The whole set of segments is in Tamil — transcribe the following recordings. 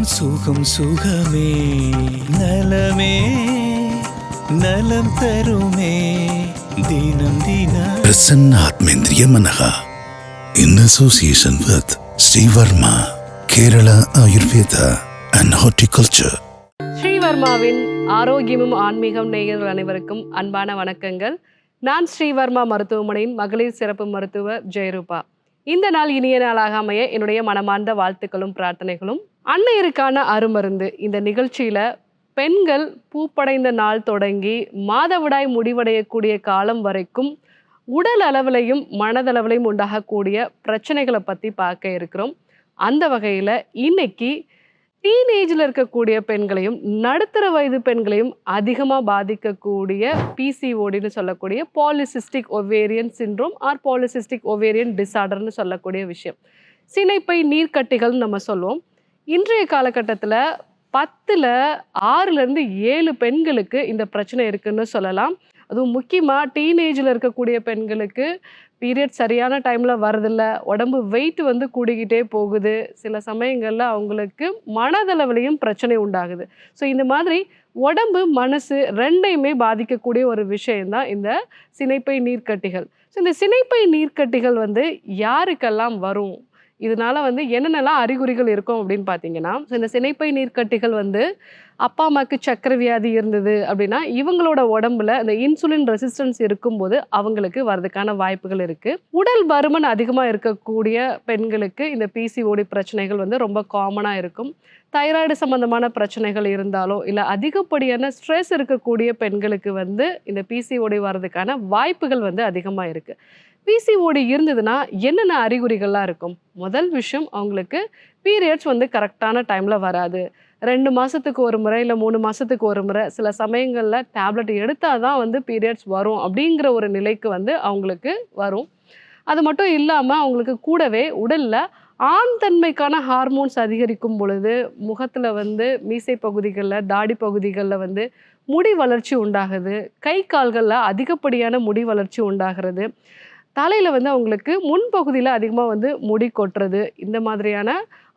என்றும் சுகம் சுகமே. நலமே நலம் தருமே. தினம் தினம். பிரசன்ன ஆத்மேந்திரிய மனகா in association with Srivarma Kerala Ayurveda and horticulture ஸ்ரீவர்மாவின் ஆரோக்கியமும் ஆன்மீகம் நேயர்கள் அனைவருக்கும் அன்பான வணக்கங்கள். நான் ஸ்ரீவர்மா மருத்துவமனையின் மகளிர் சிறப்பு மருத்துவர் ஜெயரூபா. இந்த நாள் இனிய நாளாக அமைய என்னுடைய மனமார்ந்த வாழ்த்துக்களும் பிரார்த்தனைகளும். அன்னையருக்கான அருமருந்து. இந்த நிகழ்ச்சியில் பெண்கள் பூப்படைந்த நாள் தொடங்கி மாதவிடாய் முடிவடையக்கூடிய காலம் வரைக்கும் உடல் அளவிலையும் மனதளவிலையும் உண்டாகக்கூடிய பிரச்சனைகளை பற்றி பார்க்க இருக்கிறோம். அந்த வகையில் இன்னைக்கு டீனேஜில் இருக்கக்கூடிய பெண்களையும் நடுத்தர வயது பெண்களையும் அதிகமாக பாதிக்கக்கூடிய பிசிஓடின்னு சொல்லக்கூடிய polycystic ovarian syndrome or polycystic ovarian டிசார்டர்னு சொல்லக்கூடிய விஷயம். சினைப்பை நீர்க்கட்டிகள்னு நம்ம சொல்லுவோம். இன்றைய காலகட்டத்தில் பத்தில் ஆறுலேருந்து ஏழு பெண்களுக்கு இந்த பிரச்சனை இருக்குன்னு சொல்லலாம். அதுவும் முக்கியமாக டீனேஜில் இருக்கக்கூடிய பெண்களுக்கு பீரியட் சரியான டைமில் வரதில்ல உடம்பு வெயிட் வந்து கூடிக்கிட்டே போகுது. சில சமயங்களில் அவங்களுக்கு மனதளவிலையும் பிரச்சனை உண்டாகுது. ஸோ இந்த மாதிரி உடம்பு மனசு ரெண்டையுமே பாதிக்கக்கூடிய ஒரு விஷயம்தான் இந்த சினைப்பை நீர்க்கட்டிகள். ஸோ இந்த சினைப்பை நீர்க்கட்டிகள் வந்து யாருக்கெல்லாம் வரும்? இதனால வந்து என்னென்னலாம் அறிகுறிகள் இருக்கும் அப்படின்னு பார்த்தீங்கன்னா இந்த சினைப்பை நீர்க்கட்டிகள் வந்து அப்பா அம்மாவுக்கு சக்கரை வியாதி இருந்தது அப்படின்னா இவங்களோட உடம்புல இந்த இன்சுலின் ரெசிஸ்டன்ஸ் இருக்கும்போது அவங்களுக்கு வர்றதுக்கான வாய்ப்புகள் இருக்குது உடல் பருமன் அதிகமாக இருக்கக்கூடிய பெண்களுக்கு இந்த பிசிஓடி பிரச்சனைகள் வந்து ரொம்ப காமனாக இருக்கும். தைராய்டு சம்பந்தமான பிரச்சனைகள் இருந்தாலோ இல்லை அதிகப்படியான ஸ்ட்ரெஸ் இருக்கக்கூடிய பெண்களுக்கு வந்து இந்த பிசிஓடி வர்றதுக்கான வாய்ப்புகள் வந்து அதிகமாக இருக்குது பிசிஓடி இருந்ததுன்னா என்னென்ன அறிகுறிகள்லாம் இருக்கும்? முதல் விஷயம் அவங்களுக்கு பீரியட்ஸ் வந்து கரெக்டான டைமில் வராது. ரெண்டு மாதத்துக்கு ஒரு முறை இல்லை மூணு மாதத்துக்கு ஒரு முறை. சில சமயங்களில் டேப்லெட் எடுத்தால் தான் வந்து பீரியட்ஸ் வரும் அப்படிங்கிற ஒரு நிலைக்கு வந்து அவங்களுக்கு வரும். அது மட்டும் இல்லாமல் அவங்களுக்கு கூடவே உடலில் ஆண் தன்மைக்கான ஹார்மோன்ஸ் அதிகரிக்கும் பொழுது முகத்தில் வந்து மீசை பகுதிகளில் தாடி பகுதிகளில் வந்து முடி வளர்ச்சி உண்டாகுது. கை கால்களில் அதிகப்படியான முடி வளர்ச்சி உண்டாகிறது. தலையில் வந்து அவங்களுக்கு முன்பகுதியில் அதிகமாக வந்து முடி கொட்டுறது இந்த மாதிரியான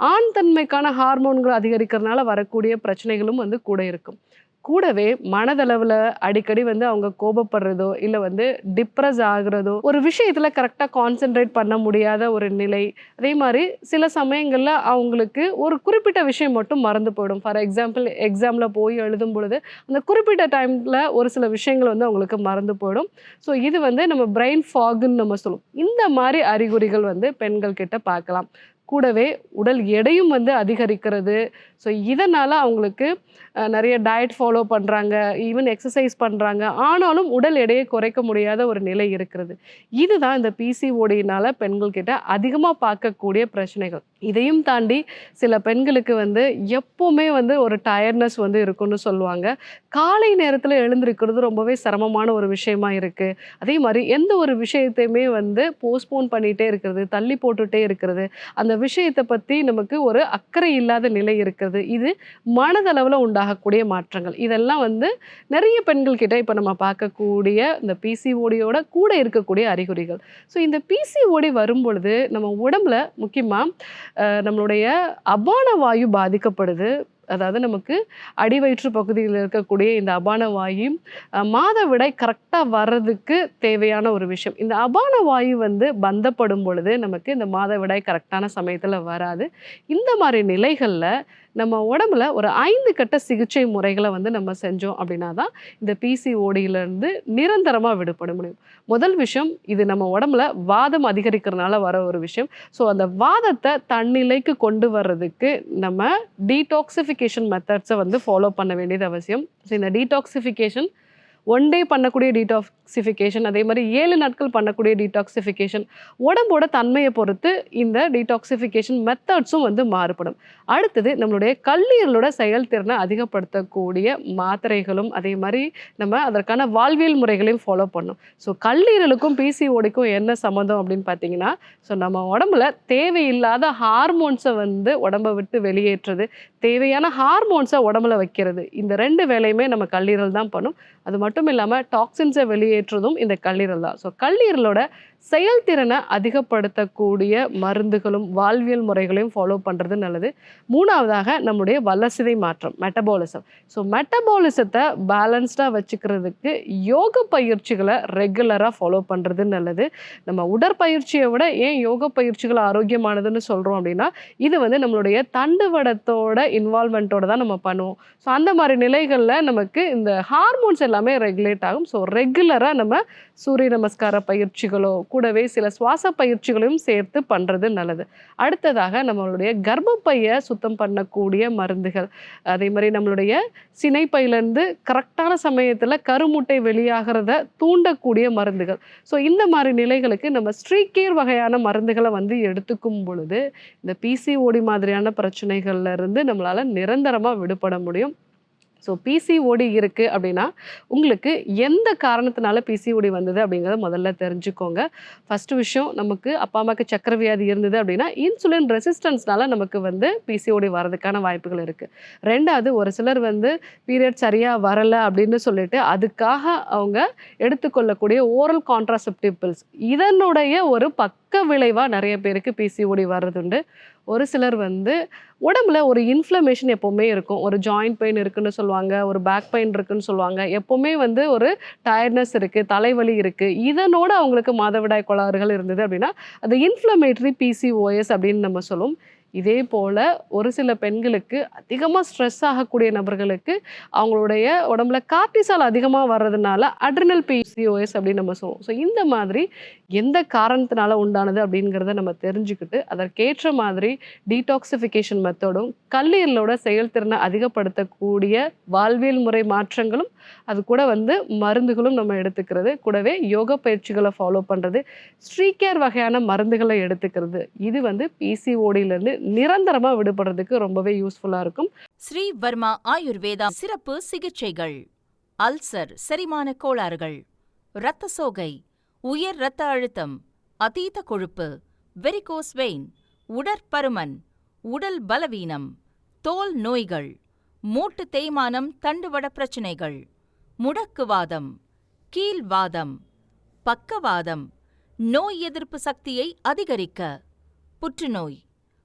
ஆண் தன்மைக்கான ஹார்மோன்கள் அதிகரிக்கிறதுனால வரக்கூடிய பிரச்சனைகளும் வந்து கூட இருக்கும். கூடவே மனதளவில் அடிக்கடி வந்து அவங்க கோபப்படுறதோ இல்லை வந்து டிப்ரெஸ் ஆகுறதோ ஒரு விஷயத்தில் கரெக்டாக கான்சென்ட்ரேட் பண்ண முடியாத ஒரு நிலை. அதே மாதிரி சில சமயங்களில் அவங்களுக்கு ஒரு குறிப்பிட்ட விஷயம் மட்டும் மறந்து போயிடும். ஃபார் எக்ஸாம்பிள் எக்ஸாமில் போய் எழுதும் பொழுது அந்த குறிப்பிட்ட டைமில் ஒரு சில விஷயங்கள் வந்து அவங்களுக்கு மறந்து போயிடும். ஸோ இது வந்து நம்ம பிரெயின் ஃபாகுன்னு நம்ம சொல்லுவோம். இந்த மாதிரி அறிகுறிகள் வந்து பெண்கள் கிட்ட பார்க்கலாம். கூடவே உடல் எடையும் வந்து அதிகரிக்கிறது. ஸோ இதனால் அவங்களுக்கு நிறைய டயட் ஃபாலோ பண்ணுறாங்க ஈவன் எக்ஸசைஸ் பண்ணுறாங்க ஆனாலும் உடல் எடையை குறைக்க முடியாத ஒரு நிலை இருக்கிறது. இதுதான் இந்த பிசிஓடியினால் பெண்கள்கிட்ட அதிகமாக பார்க்கக்கூடிய பிரச்சனைகள். இதையும் தாண்டி சில பெண்களுக்கு வந்து எப்போவுமே வந்து ஒரு டயர்ட்னஸ் வந்து இருக்கும்னு சொல்லுவாங்க. காலை நேரத்தில் எழுந்திருக்கிறது ரொம்பவே சிரமமான ஒரு விஷயமா இருக்குது அதே மாதிரி எந்த ஒரு விஷயத்தையுமே வந்து போஸ்ட்போன் பண்ணிகிட்டே இருக்கிறது தள்ளி போட்டுகிட்டே இருக்கிறது. அந்த விஷயத்தை பற்றி நமக்கு ஒரு அக்கறை இல்லாத நிலை இருக்கிறது. இது மனதளவில் உண்டாகக்கூடிய மாற்றங்கள். இதெல்லாம் வந்து நிறைய பெண்கள் கிட்ட இப்போ நம்ம பார்க்கக்கூடிய இந்த பிசிஓடியோட கூட இருக்கக்கூடிய அறிகுறிகள். ஸோ இந்த பிசிஓடி வரும் பொழுது நம்ம உடம்புல முக்கியமாக நம்மளுடைய அபான வாயு பாதிக்கப்படுது. அதாவது நமக்கு அடிவயிற்று பகுதியில் இருக்கக்கூடிய இந்த அபான வாயு அஹ், மாதவிடாய் கரெக்டாக வர்றதுக்கு தேவையான ஒரு விஷயம். இந்த அபான வாயு வந்து பந்தப்படும் பொழுது நமக்கு இந்த மாதவிடாய் கரெக்டான சமயத்தில் வராது. இந்த மாதிரி நிலைகளில் நம்ம உடம்புல ஒரு ஐந்து கட்ட சிகிச்சை முறைகளை வந்து நம்ம செஞ்சோம் அப்படின்னா தான் இந்த பிசிஓடியிலேருந்து நிரந்தரமாக விடுபட முடியும். முதல் விஷயம் இது நம்ம உடம்புல வாதம் அதிகரிக்கிறதுனால வர ஒரு விஷயம். ஸோ அந்த வாதத்தை தன்னிலைக்கு கொண்டு வர்றதுக்கு நம்ம டீடாக்சிஃபிகேஷன் மெத்தட்ஸை வந்து ஃபாலோ பண்ண வேண்டியது அவசியம். ஸோ இந்த டீடாக்சிஃபிகேஷன் ஒன் டே பண்ணக்கூடிய டீடாக்சிஃபிகேஷன் அதே மாதிரி ஏழு நாட்கள் பண்ணக்கூடிய டீடாக்சிஃபிகேஷன் உடம்போட தன்மையை பொறுத்து இந்த டீடாக்சிஃபிகேஷன் மெத்தட்ஸும் வந்து மாறுபடும். அடுத்தது நம்மளுடைய கல்லீரலோட செயல்திறனை அதிகப்படுத்தக்கூடிய மாத்திரைகளும் அதே மாதிரி நம்ம அதற்கான வாழ்வியல் முறைகளையும் ஃபாலோ பண்ணும். ஸோ கல்லீரலுக்கும் பிசிஓடிக்கும் என்ன சம்மந்தம் அப்படின்னு பார்த்தீங்கன்னா ஸோ நம்ம உடம்புல தேவையில்லாத ஹார்மோன்ஸை வந்து உடம்பை விட்டு வெளியேற்றுறது தேவையான ஹார்மோன்ஸை உடம்புல வைக்கிறது. இந்த ரெண்டு வேலையுமே நம்ம கல்லீரல் தான் பண்ணும். அது மட்டும் இல்லாமல் டாக்ஸின்ஸை வெளியேற்றுறதும் இந்த கல்லீரல் தான். ஸோ கல்லீரலோட செயல்திறனை அதிகப்படுத்தக்கூடிய மருந்துகளும் வாழ்வியல் முறைகளையும் ஃபாலோ பண்ணுறது நல்லது. மூணாவதாக நம்முடைய வளர்சிதை மாற்றம் மெட்டபாலிசம் ஸோ மெட்டபாலிசத்தை பேலன்ஸ்டாக வச்சுக்கிறதுக்கு யோக பயிற்சிகளை ரெகுலராக ஃபாலோ பண்ணுறது நல்லது. நம்ம உடற்பயிற்சியை விட ஏன் யோக பயிற்சிகள் ஆரோக்கியமானதுன்னு சொல்கிறோம் அப்படின்னா இது வந்து நம்மளுடைய தண்டுவடத்தோட இன்வால்மெண்ட்டோட தான் நம்ம பண்ணுவோம். ஸோ அந்த மாதிரி நிலைகளில் நமக்கு இந்த ஹார்மோன்ஸ் எல்லாமே ரெகுலேட் ஆகும். ஸோ ரெகுலராக நம்ம சூரிய நமஸ்கார பயிற்சிகளோ கூடவே சில சுவாச பயிற்சிகளையும் சேர்த்து பண்ணுறது நல்லது. அடுத்ததாக நம்மளுடைய கர்ப்பப்பையை சுத்தம் பண்ணக்கூடிய மருந்துகள். அதே மாதிரி நம்மளுடைய சினைப்பையிலேருந்து கரெக்டான சமயத்தில் கருமுட்டை வெளியாகிறத தூண்டக்கூடிய மருந்துகள். ஸோ இந்த மாதிரி நிலைகளுக்கு நம்ம ஸ்ட்ரீக்கேர் வகையான மருந்துகளை வந்து எடுத்துக்கும் பொழுது இந்த பிசிஓடி மாதிரியான பிரச்சனைகள்ல இருந்து நம்மளால் நிரந்தரமாக விடுபட முடியும். ஸோ பிசிஓடி இருக்குது அப்படின்னா உங்களுக்கு எந்த காரணத்தினால பிசிஓடி வந்தது அப்படிங்கிறத முதல்ல தெரிஞ்சுக்கோங்க. ஃபஸ்ட்டு விஷயம் நமக்கு அப்பா அம்மாவுக்கு சக்கரவியாதி இருந்தது அப்படின்னா இன்சுலின் ரெசிஸ்டன்ஸ்னால நமக்கு வந்து பிசிஓடி வரதுக்கான வாய்ப்புகள் இருக்குது ரெண்டாவது ஒரு சிலர் வந்து பீரியட் சரியாக வரலை அப்படின்னு சொல்லிட்டு அதுக்காக அவங்க எடுத்துக்கொள்ளக்கூடிய ஓரல் கான்ட்ராசெப்டிவ் பில்ஸ் இதனுடைய ஒரு பக் பக்க விளைவாக நிறைய பேருக்கு பிசிஓடி வர்றதுண்டு. ஒரு சிலர் வந்து உடம்புல ஒரு இன்ஃப்ளமேஷன் எப்போவுமே இருக்கும். ஒரு ஜாயிண்ட் பெயின் இருக்குன்னு சொல்லுவாங்க ஒரு பேக் பெயின் இருக்குன்னு சொல்லுவாங்க. எப்போவுமே வந்து ஒரு டயர்ட்னஸ் இருக்குது தலைவலி இருக்குது இதனோட அவங்களுக்கு மாதவிடாய் கோளாறுகள் இருந்தது அப்படின்னா அது இன்ஃப்ளமேட்டரி பிசிஓஎஸ் அப்படின்னு நம்ம சொல்லுவோம் இதே போல் ஒரு சில பெண்களுக்கு அதிகமாக ஸ்ட்ரெஸ் ஆகக்கூடிய நபர்களுக்கு அவங்களுடைய உடம்புல கார்டிசால் அதிகமாக வர்றதுனால அட்ரினல் பிசிஓஎஸ் அப்படின்னு நம்ம சொல்லுவோம். ஸோ இந்த மாதிரி எந்த காரணத்தினால உண்டானது அப்படிங்கிறத நம்ம தெரிஞ்சுக்கிட்டு அதற்கேற்ற மாதிரி டீடாக்சிஃபிகேஷன் மெத்தடும் கல்லீரலோட செயல்திறனை அதிகப்படுத்தக்கூடிய வாழ்வியல் முறை மாற்றங்களும் அது கூட வந்து மருந்துகளும் நம்ம எடுத்துக்கிறது. கூடவே யோக பயிற்சிகளை ஃபாலோ பண்ணுறது ஸ்ட்ரீகேர் வகையான மருந்துகளை எடுத்துக்கிறது. இது வந்து பிசிஓடியிலேருந்து நிரந்தரமாக விடுபடுறதுக்கு ரொம்பவே யூஸ்ஃபுல்லாக இருக்கும். ஸ்ரீ வர்மா ஆயுர்வேதா சிறப்பு சிகிச்சைகள். அல்சர் செரிமான கோளாறுகள். இரத்த சோகை உயர் இரத்த அழுத்தம் அதீத கொழுப்பு வெரிகோஸ் வெயின் உடற்பருமன் உடல் பலவீனம் தோல் நோய்கள் மூட்டு தேய்மானம் தண்டுவட பிரச்சினைகள் முடக்குவாதம் கீழ்வாதம் பக்கவாதம் நோய் எதிர்ப்பு சக்தியை அதிகரிக்க புற்றுநோய்.